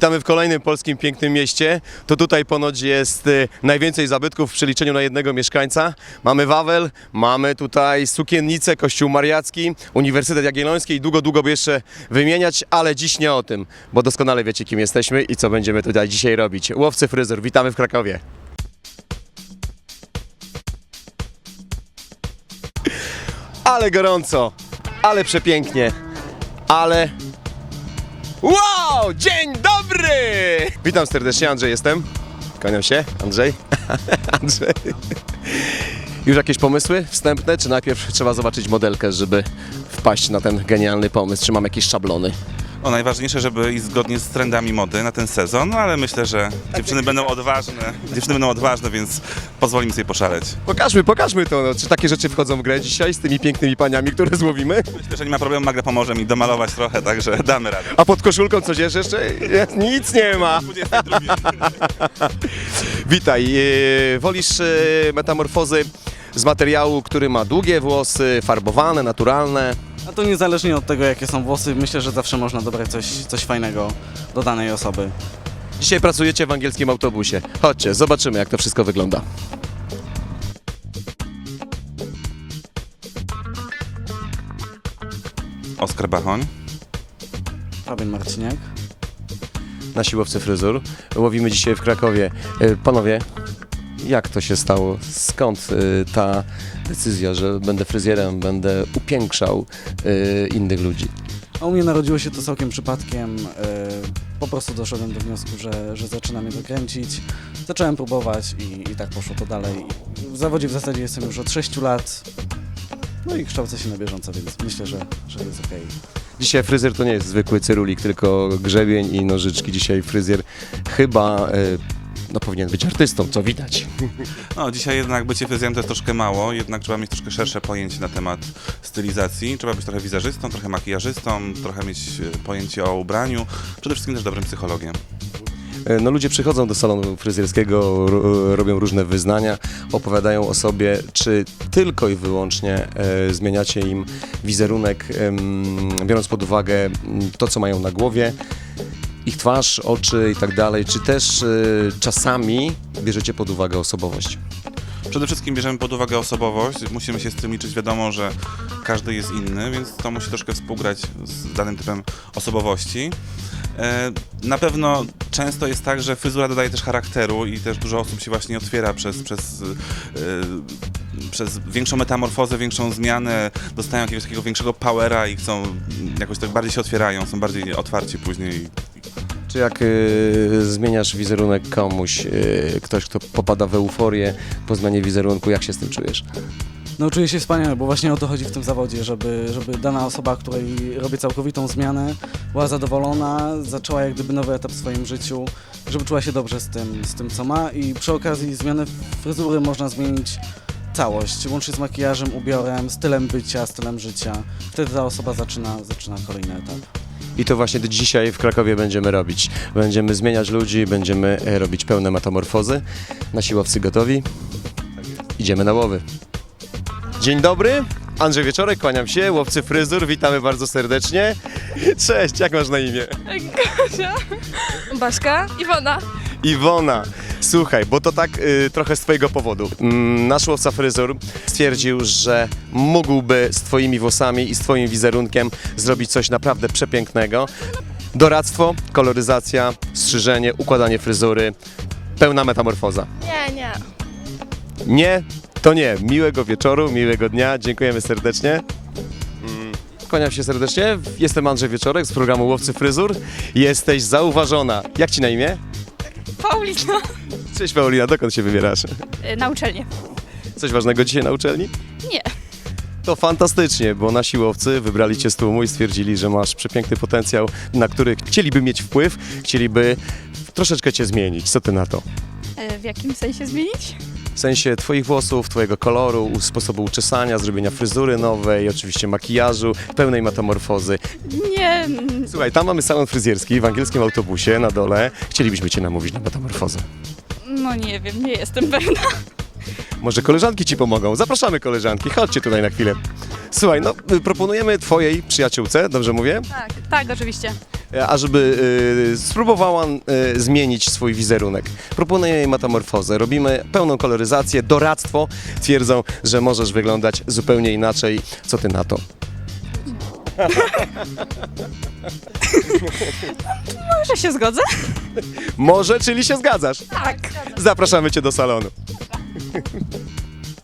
Witamy w kolejnym polskim pięknym mieście. To tutaj ponoć jest y, najwięcej zabytków w przeliczeniu na jednego mieszkańca. Mamy Wawel, mamy tutaj sukiennicę, Kościół Mariacki, Uniwersytet Jagielloński i długo, długo by jeszcze wymieniać, ale dziś nie o tym, bo doskonale wiecie kim jesteśmy i co będziemy tutaj dzisiaj robić. Łowcy Fryzur, witamy w Krakowie. Ale gorąco, ale przepięknie, ale Wow! Dzień dobry! Witam serdecznie, Andrzej jestem. Kłaniam się, Andrzej. Andrzej. Już jakieś pomysły wstępne, czy najpierw trzeba zobaczyć modelkę, żeby wpaść na ten genialny pomysł? Czy mam jakieś szablony? O, najważniejsze, żeby iść zgodnie z trendami mody na ten sezon, no ale myślę, że dziewczyny będą odważne, dziewczyny będą odważne, więc pozwolimy sobie poszaleć. Pokażmy, pokażmy to. No. Czy takie rzeczy wchodzą w grę dzisiaj z tymi pięknymi paniami, które złowimy? Myślę, że nie ma problemu, Magda pomoże mi domalować trochę, także damy radę. A pod koszulką coś jest jeszcze? Nic nie ma. 22. Witaj. e, Wolisz e, metamorfozy z materiału, który ma długie włosy, farbowane, naturalne? A to niezależnie od tego, jakie są włosy, myślę, że zawsze można dobrać coś, coś fajnego do danej osoby. Dzisiaj pracujecie w angielskim autobusie. Chodźcie, zobaczymy jak to wszystko wygląda. Oskar Bachoń. Fabian Marciniak. Na siłowcy fryzur. Łowimy dzisiaj w Krakowie. E, Panowie, jak to się stało? Skąd e, ta decyzja, że będę fryzjerem, będę upiększał e, innych ludzi? A u mnie narodziło się to całkiem przypadkiem. e, Po prostu doszedłem do wniosku, że, że zaczyna mnie to kręcić. Zacząłem próbować i, i tak poszło to dalej. W zawodzie w zasadzie jestem już od 6 lat. No i kształcę się na bieżąco, więc myślę, że, że jest okej. Dzisiaj fryzjer to nie jest zwykły cyrulik, tylko grzebień i nożyczki. Dzisiaj fryzjer chyba no, powinien być artystą, co widać. No, dzisiaj jednak bycie fryzjerem to jest troszkę mało, jednak trzeba mieć troszkę szersze pojęcie na temat stylizacji. Trzeba być trochę wizerzystą, trochę makijażystą, trochę mieć e, pojęcie o ubraniu, przede wszystkim też dobrym psychologiem. E, No ludzie przychodzą do salonu fryzjerskiego, ro- robią różne wyznania, opowiadają o sobie, czy tylko i wyłącznie e, zmieniacie im wizerunek, em, biorąc pod uwagę to, co mają na głowie, ich twarz, oczy i tak dalej, czy też e, czasami bierzecie pod uwagę osobowość? Przede wszystkim bierzemy pod uwagę osobowość, musimy się z tym liczyć, wiadomo, że każdy jest inny, więc to musi troszkę współgrać z danym typem osobowości. E, Na pewno często jest tak, że fryzura dodaje też charakteru i też dużo osób się właśnie otwiera przez, przez, e, przez większą metamorfozę, większą zmianę, dostają jakiegoś takiego większego powera i chcą jakoś tak bardziej się otwierają, są bardziej otwarci później. Czy jak e, zmieniasz wizerunek komuś, e, ktoś, kto popada w euforię po zmianie wizerunku, jak się z tym czujesz? No czuję się wspaniale, bo właśnie o to chodzi w tym zawodzie, żeby, żeby dana osoba, której robię całkowitą zmianę, była zadowolona, zaczęła jak gdyby nowy etap w swoim życiu, żeby czuła się dobrze z tym, z tym co ma i przy okazji zmiany fryzury można zmienić całość, łącznie z makijażem, ubiorem, stylem bycia, stylem życia. Wtedy ta osoba zaczyna, zaczyna kolejny etap. I to właśnie dzisiaj w Krakowie będziemy robić. Będziemy zmieniać ludzi, będziemy e, robić pełne metamorfozy. Nasi łowcy gotowi? Idziemy na łowy. Dzień dobry, Andrzej Wieczorek, kłaniam się, łowcy fryzur, witamy bardzo serdecznie. Cześć, jak masz na imię? Kasia, Baśka, Iwona. Iwona. Słuchaj, bo to tak y, trochę z twojego powodu. Mm, nasz łowca fryzur stwierdził, że mógłby z twoimi włosami i z twoim wizerunkiem zrobić coś naprawdę przepięknego. Doradztwo, koloryzacja, strzyżenie, układanie fryzury, pełna metamorfoza. Nie, nie. Nie, to nie. Miłego wieczoru, miłego dnia. Dziękujemy serdecznie. Mm, Kłaniam się serdecznie. Jestem Andrzej Wieczorek z programu Łowcy Fryzur. Jesteś zauważona. Jak ci na imię? Paulina. Cześć Paulina, dokąd się wybierasz? Y, Na uczelnię. Coś ważnego dzisiaj na uczelni? Nie. To fantastycznie, bo nasi łowcy wybrali cię z tłumu i stwierdzili, że masz przepiękny potencjał, na który chcieliby mieć wpływ, chcieliby troszeczkę cię zmienić. Co ty na to? Y, W jakim sensie zmienić? W sensie twoich włosów, twojego koloru, sposobu uczesania, zrobienia fryzury nowej, oczywiście makijażu, pełnej metamorfozy. Nie. mm, Słuchaj, tam mamy salon fryzjerski w angielskim autobusie na dole. Chcielibyśmy cię namówić na metamorfozę. No nie wiem, nie jestem pewna. Może koleżanki ci pomogą. Zapraszamy koleżanki, chodźcie tutaj na chwilę. Słuchaj, no y, proponujemy twojej przyjaciółce, dobrze mówię? Tak, tak, oczywiście. e, ażeby e, spróbowała e, zmienić swój wizerunek. Proponuję jej metamorfozę. Robimy pełną koloryzację, doradztwo. Twierdzą, że możesz wyglądać zupełnie inaczej. Co ty na to? Może się zgodzę? Może, czyli się zgadzasz? Tak. Zapraszamy cię do salonu.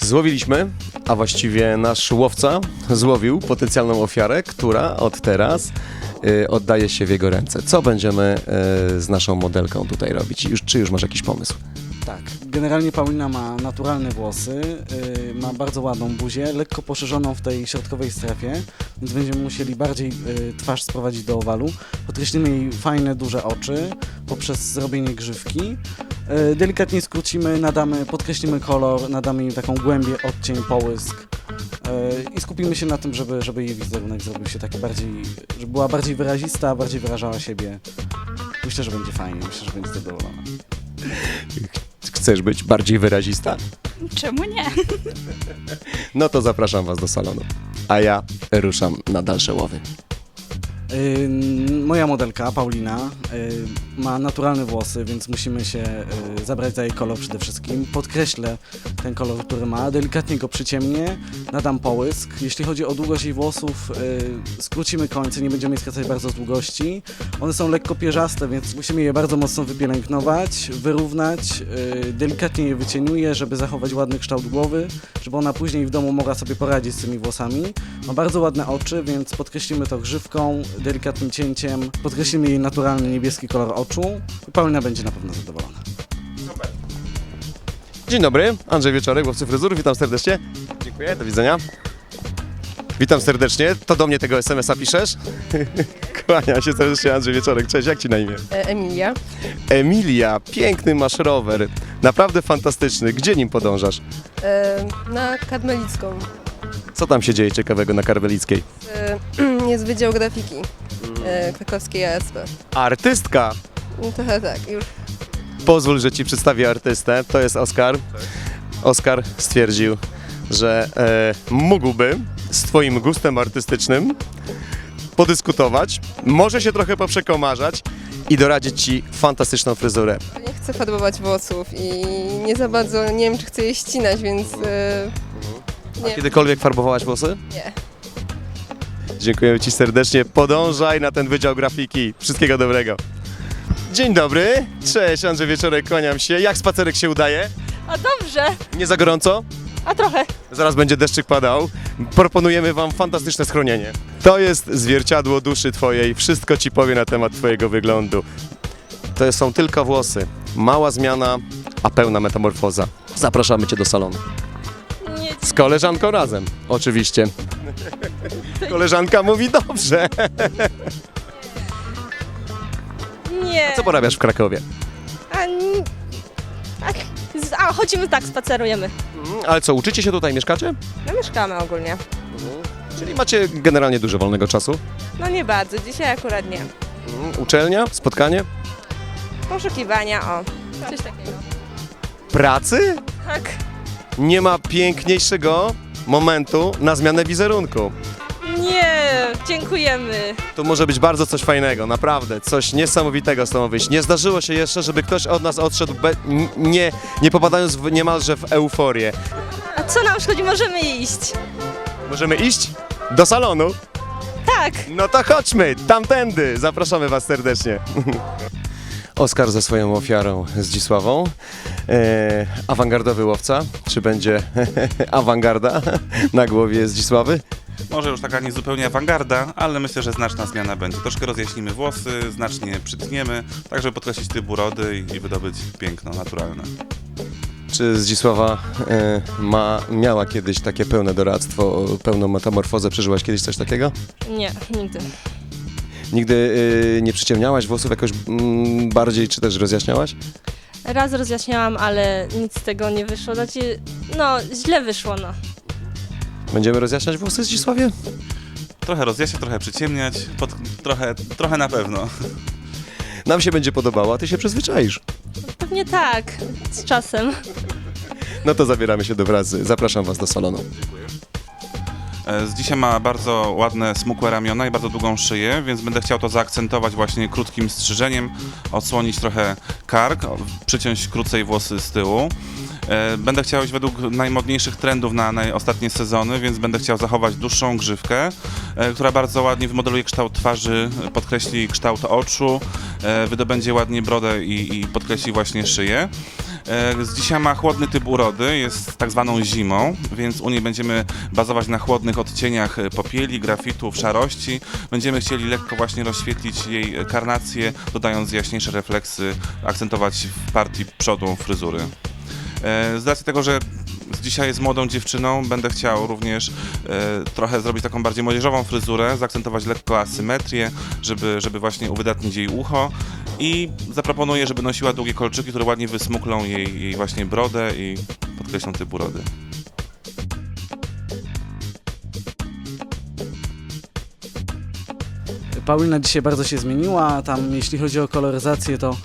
Złowiliśmy, a właściwie nasz łowca złowił potencjalną ofiarę, która od teraz y, oddaje się w jego ręce. Co będziemy y, z naszą modelką tutaj robić? Już, czy już masz jakiś pomysł? Generalnie Paulina ma naturalne włosy, yy, ma bardzo ładną buzię, lekko poszerzoną w tej środkowej strefie, więc będziemy musieli bardziej yy, twarz sprowadzić do owalu. Podkreślimy jej fajne, duże oczy poprzez zrobienie grzywki. Yy, delikatnie skrócimy, nadamy, podkreślimy kolor, nadamy jej taką głębię, odcień, połysk. Yy, I skupimy się na tym, żeby, żeby jej wizerunek zrobił się taki bardziej, żeby była bardziej wyrazista, bardziej wyrażała siebie. Myślę, że będzie fajnie, myślę, że będzie zadowolona. Chcesz być bardziej wyrazista? Czemu nie? No to zapraszam was do salonu. A ja ruszam na dalsze łowy. Moja modelka, Paulina, y, ma naturalne włosy, więc musimy się y, zabrać za jej kolor przede wszystkim. Podkreślę ten kolor, który ma, delikatnie go przyciemnię, nadam połysk. Jeśli chodzi o długość jej włosów, y, skrócimy końce, nie będziemy skracać bardzo z długości. One są lekko pierzaste, więc musimy je bardzo mocno wypielęgnować, wyrównać. Delikatnie je wycieniuję, żeby zachować ładny kształt głowy, żeby ona później w domu mogła sobie poradzić z tymi włosami. Ma bardzo ładne oczy, więc podkreślimy to grzywką, delikatnym cięciem, podkreślimy jej naturalny niebieski kolor oczu i Paulina będzie na pewno zadowolona. Dzień dobry, Andrzej Wieczorek, łowcy fryzur, witam serdecznie. Dziękuję, do widzenia. Witam serdecznie, to do mnie tego SMS-a piszesz? Kłania się serdecznie Andrzej Wieczorek, cześć, jak ci na imię? E, Emilia. Emilia, piękny masz rower, naprawdę fantastyczny, gdzie nim podążasz? E, na Kadmelicką. Co tam się dzieje ciekawego na Karwelickiej? E, jest Wydział Grafiki e, krakowskiej ASP. Artystka! No, trochę tak, już. Pozwól, że ci przedstawię artystę, to jest Oskar. Oskar stwierdził, że e, mógłby z twoim gustem artystycznym podyskutować, może się trochę poprzekomarzać i doradzić ci fantastyczną fryzurę. Nie chcę farbować włosów i nie za bardzo nie wiem, czy chcę je ścinać, więc e, nie. Kiedykolwiek farbowałaś włosy? nie. Dziękuję Ci serdecznie. Podążaj na ten Wydział Grafiki. Wszystkiego dobrego. Dzień dobry. Cześć, Andrzej Wieczorek, kłaniam się. Jak spacerek się udaje? A dobrze. Nie za gorąco? A trochę. Zaraz będzie deszczyk padał. Proponujemy Wam fantastyczne schronienie. To jest zwierciadło duszy Twojej. Wszystko Ci powie na temat Twojego wyglądu. To są tylko włosy. Mała zmiana, a pełna metamorfoza. Zapraszamy Cię do salonu. Nie. Z koleżanką razem, oczywiście. Koleżanka mówi dobrze. Nie. Co porabiasz w Krakowie? A, n- a, z- a chodzimy tak, spacerujemy. Mm, Ale co, uczycie się tutaj, mieszkacie? No mieszkamy ogólnie. Czyli macie generalnie dużo wolnego czasu? No nie bardzo, dzisiaj akurat nie. Mm, Uczelnia, spotkanie, Poszukiwania, o. Coś takiego. pracy? Tak. Nie ma piękniejszego momentu na zmianę wizerunku. Nie, dziękujemy. Tu może być bardzo coś fajnego, naprawdę, coś niesamowitego z tobą wyjść. Nie zdarzyło się jeszcze, żeby ktoś od nas odszedł be, n- nie, nie popadając w, niemalże w euforię. A co nam szkodzi? Możemy iść. Możemy iść do salonu? Tak. No to chodźmy, tamtędy. Zapraszamy Was serdecznie. Oskar ze swoją ofiarą Zdzisławą. E, awangardowy łowca. Czy będzie awangarda na głowie Zdzisławy? Może już taka niezupełnie awangarda, ale myślę, że znaczna zmiana będzie. Troszkę rozjaśnimy włosy, znacznie przytniemy, tak żeby podkreślić typ urody i, i wydobyć piękno naturalne. Czy Zdzisława e, ma, miała kiedyś takie pełne doradztwo, pełną metamorfozę? Przeżyłaś kiedyś coś takiego? Nie, nigdy. Nigdy e, nie przyciemniałaś włosów jakoś mm, bardziej, czy też rozjaśniałaś? Raz rozjaśniałam, ale nic z tego nie wyszło. Znaczy, no, źle wyszło, no. Będziemy rozjaśniać włosy Zdzisławie? Trochę rozjaśniać, trochę przyciemniać, pod, trochę, trochę na pewno. Nam się będzie podobało, a Ty się przyzwyczaisz. Pewnie tak, z czasem. No to zabieramy się do wrazy. Zapraszam Was do salonu. E, Z dzisiaj ma bardzo ładne, smukłe ramiona i bardzo długą szyję, więc będę chciał to zaakcentować właśnie krótkim strzyżeniem, odsłonić trochę kark, przyciąć krócej włosy z tyłu. E, Będę chciał iść według najmodniejszych trendów na, ostatnie sezony, więc będę chciał zachować dłuższą grzywkę, e, która bardzo ładnie wymodeluje kształt twarzy, podkreśli kształt oczu, wydobędzie ładnie brodę i, i podkreśli właśnie szyję. E, Z dzisiaj ma chłodny typ urody, jest tak zwaną zimą, więc u niej będziemy bazować na chłodnych odcieniach e, popieli, grafitów, szarości. Będziemy chcieli lekko właśnie rozświetlić jej e, karnację, dodając jaśniejsze refleksy, akcentować w partii przodu fryzury. Z racji tego, że dzisiaj jest młodą dziewczyną, będę chciał również trochę zrobić taką bardziej młodzieżową fryzurę, zaakcentować lekko asymetrię, żeby, żeby właśnie uwydatnić jej ucho i zaproponuję, żeby nosiła długie kolczyki, które ładnie wysmuklą jej, jej właśnie brodę i podkreślą typ urody. Paulina dzisiaj bardzo się zmieniła. Tam, jeśli chodzi o koloryzację, to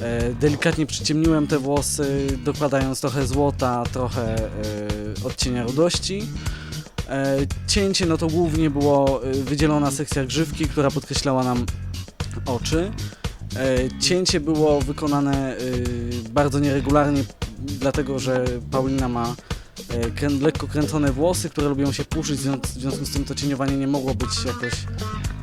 e, delikatnie przyciemniłem te włosy, dokładając trochę złota, trochę e, odcienia rudości. E, cięcie, no to głównie było wydzielona sekcja grzywki, która podkreślała nam oczy. E, cięcie było wykonane e, bardzo nieregularnie, dlatego że Paulina ma e, lekko kręcone włosy, które lubią się puszyć, w związ- w związku z tym to cieniowanie nie mogło być jakoś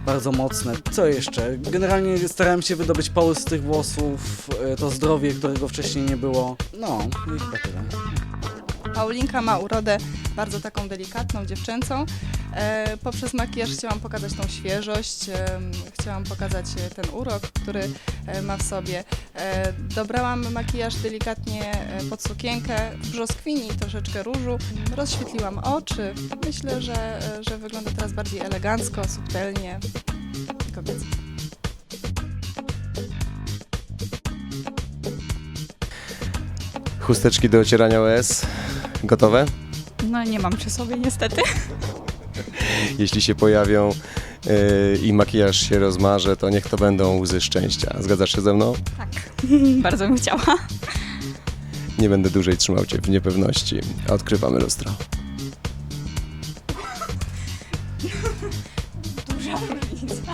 bardzo mocne. Co jeszcze? Generalnie starałem się wydobyć połysk z tych włosów, to zdrowie, którego wcześniej nie było. No, i chyba tyle. Paulinka ma urodę bardzo taką delikatną, dziewczęcą. E, poprzez makijaż chciałam pokazać tą świeżość, em, chciałam pokazać e, ten urok, który e, ma w sobie. E, dobrałam makijaż delikatnie e, pod sukienkę, brzoskwini troszeczkę różu, rozświetliłam oczy. Myślę, że, e, że wygląda teraz bardziej elegancko, subtelnie, kobieco. Chusteczki do ocierania łez. Gotowe? No nie mam przy sobie niestety. Jeśli się pojawią yy, i makijaż się rozmarze, to niech to będą łzy szczęścia. Zgadzasz się ze mną? Tak. Bardzo bym chciała. Nie będę dłużej trzymał Cię w niepewności. Odkrywamy lustro. Duża różnica.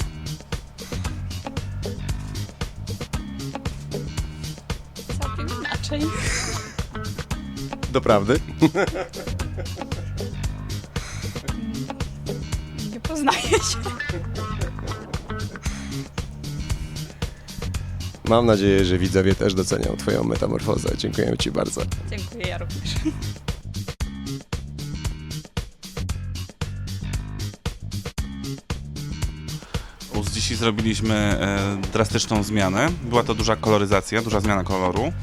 Całkiem inaczej. Doprawdy? Nie poznaję się. Mam nadzieję, że widzowie też docenią Twoją metamorfozę. Dziękujemy Ci bardzo. Dziękuję, ja również. U Z dzisiaj zrobiliśmy e, drastyczną zmianę. Była to duża koloryzacja, duża zmiana koloru.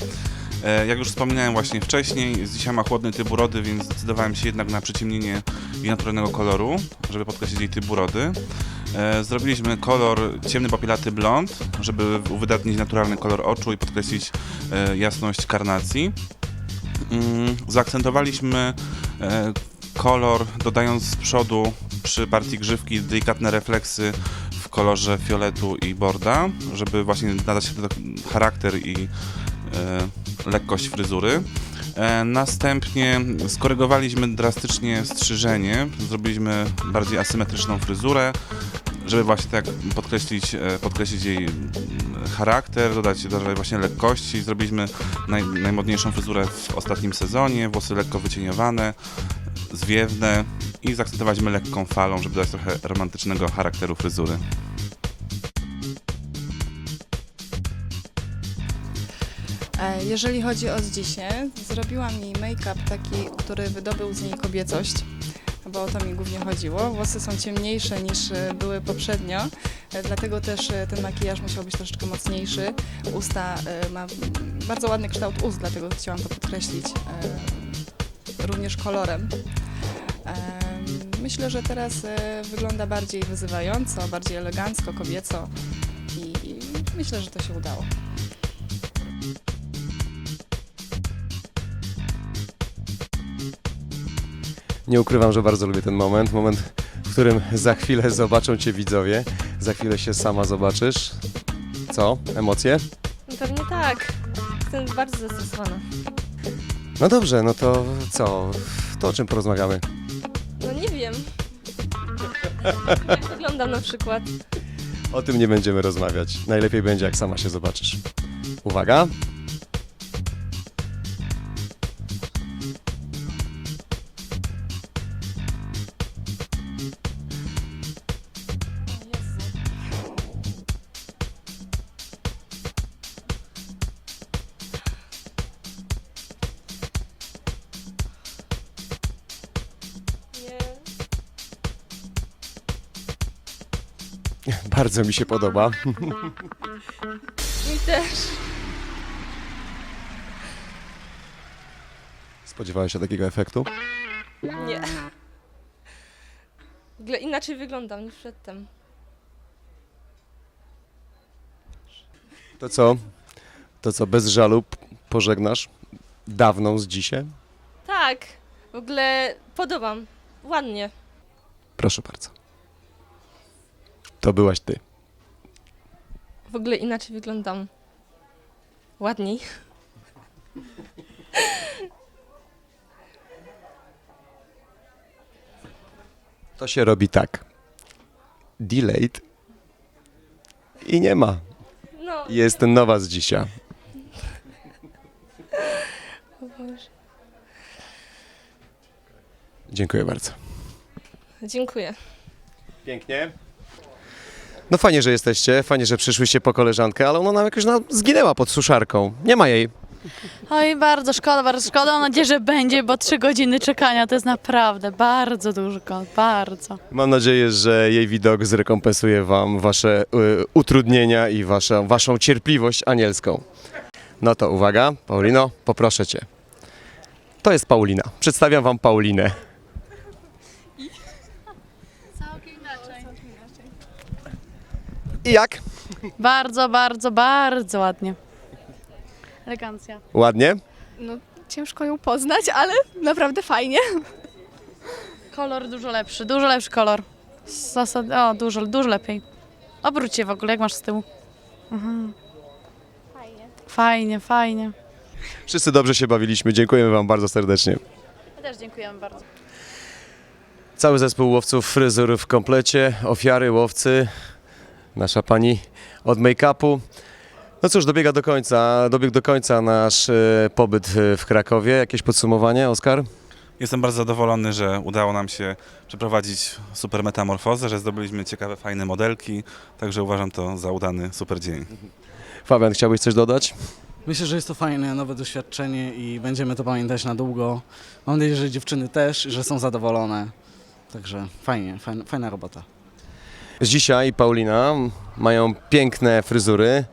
E, jak już wspominałem właśnie wcześniej, dzisiaj ma chłodny typ urody, więc zdecydowałem się jednak na przyciemnienie jej naturalnego koloru, żeby podkreślić jej typ urody. E, zrobiliśmy kolor ciemny popielaty blond, żeby uwydatnić naturalny kolor oczu i podkreślić e, jasność karnacji. Mm, zaakcentowaliśmy kolor, dodając z przodu przy partii grzywki delikatne refleksy w kolorze fioletu i borda, żeby właśnie nadać charakter i lekkość fryzury. E, następnie skorygowaliśmy drastycznie strzyżenie, zrobiliśmy bardziej asymetryczną fryzurę, żeby właśnie tak podkreślić, e, podkreślić jej mm, charakter, dodać, dodać właśnie lekkości. Zrobiliśmy naj, najmodniejszą fryzurę w ostatnim sezonie, włosy lekko wycieniowane, zwiewne i zaakcentowaliśmy lekką falą, żeby dać trochę romantycznego charakteru fryzury. Jeżeli chodzi o dzisiaj, zrobiłam jej make-up taki, który wydobył z niej kobiecość, bo o to mi głównie chodziło. Włosy są ciemniejsze niż e, były poprzednio, e, dlatego też e, ten makijaż musiał być troszeczkę mocniejszy. Usta ma bardzo ładny kształt ust, dlatego chciałam to podkreślić również kolorem. Myślę, że teraz wygląda bardziej wyzywająco, bardziej elegancko, kobieco i myślę, że to się udało. Nie ukrywam, że bardzo lubię ten moment. Moment, w którym za chwilę zobaczą Cię widzowie. Za chwilę się sama zobaczysz. Co? Emocje? No Pewnie tak. Jestem bardzo zestresowana. No dobrze, no to co? To o czym porozmawiamy? No nie wiem. Jak wyglądam na przykład. O tym nie będziemy rozmawiać. Najlepiej będzie, jak sama się zobaczysz. Uwaga. Bardzo mi się podoba. Mi też. Spodziewałeś się takiego efektu? Nie. W ogóle inaczej wyglądam niż przedtem. To co? To co, bez żalu p- pożegnasz dawną z dzisiaj? Tak. W ogóle podobam. Ładnie. Proszę bardzo. To byłaś ty. W ogóle inaczej wyglądam. Ładniej. To się robi tak. Delayed. I nie ma. No. Jest nowa z dzisiaj. O Boże. Dziękuję bardzo. Dziękuję. Pięknie. No fajnie, że jesteście, fajnie, że przyszłyście po koleżankę, ale ona nam jakoś no, zginęła pod suszarką. Nie ma jej. Oj, bardzo szkoda, bardzo szkoda. Mam nadzieję, że będzie, bo trzy godziny czekania to jest naprawdę bardzo dużo, bardzo. Mam nadzieję, że jej widok zrekompensuje wam wasze y, utrudnienia i wasza, waszą cierpliwość anielską. No to uwaga, Paulino, poproszę cię. To jest Paulina. Przedstawiam wam Paulinę. Całkiem inaczej. I jak? Bardzo, bardzo, bardzo ładnie. Elegancja. Ładnie? No, ciężko ją poznać, ale naprawdę fajnie. Kolor dużo lepszy, dużo lepszy kolor. Zasad... O, dużo, dużo lepiej. Obróć się w ogóle, jak masz z tyłu. Mhm. Fajnie, fajnie. Wszyscy dobrze się bawiliśmy. Dziękujemy wam bardzo serdecznie. My też dziękujemy bardzo. Cały zespół łowców fryzur w komplecie, ofiary, łowcy, nasza pani od make-upu. No cóż, dobiega do końca, dobiegł do końca nasz e, pobyt e, w Krakowie. Jakieś podsumowanie, Oskar? Jestem bardzo zadowolony, że udało nam się przeprowadzić super metamorfozę, że zdobyliśmy ciekawe, fajne modelki, także uważam to za udany super dzień. Fabian, chciałbyś coś dodać? Myślę, że jest to fajne, nowe doświadczenie i będziemy to pamiętać na długo. Mam nadzieję, że dziewczyny też, że są zadowolone. Także fajnie, fajna, fajna robota. Dzisiaj Paulina mają piękne fryzury,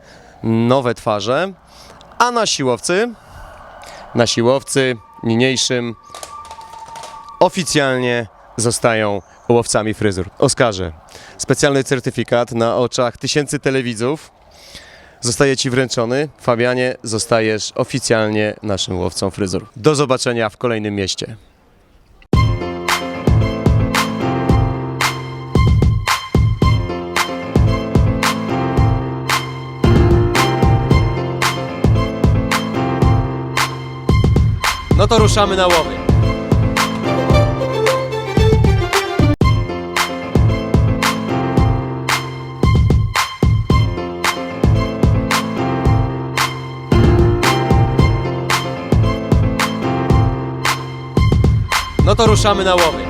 nowe twarze, a na siłowcy, na siłowcy niniejszym oficjalnie zostają łowcami fryzur. Oskarze, specjalny certyfikat na oczach tysięcy telewidzów zostaje Ci wręczony. Fabianie, zostajesz oficjalnie naszym łowcą fryzur. Do zobaczenia w kolejnym mieście. No to ruszamy na łowy. No to ruszamy na łowy.